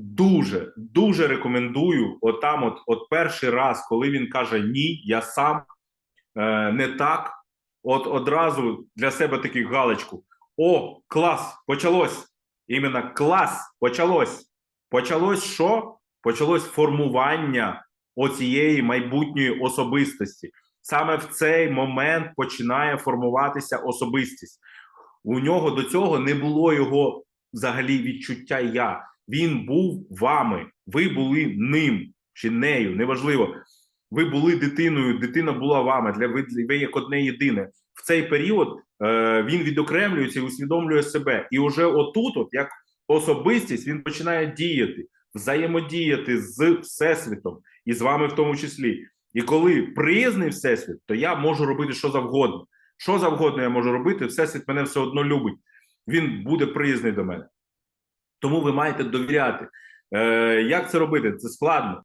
дуже дуже рекомендую. Отам, от, от перший раз, коли він каже ні, я сам е, не так. От одразу для себе такий галочку. О, клас! Почалось! Іменно клас! Почалось! Почалось що? Почалось формування оцієї майбутньої особистості. Саме в цей момент починає формуватися особистість. У нього до цього не було його взагалі відчуття я. Він був вами, ви були ним чи нею, неважливо. Ви були дитиною, дитина була вами. Для ви, ви як одне єдине. В цей період е, він відокремлюється і усвідомлює себе. І уже отут, от як особистість, він починає діяти, взаємодіяти з всесвітом і з вами в тому числі. І коли приязний всесвіт, то я можу робити що завгодно. Що завгодно я можу робити, всесвіт мене все одно любить. Він буде приязний до мене. Тому ви маєте довіряти. Е, як це робити? Це складно.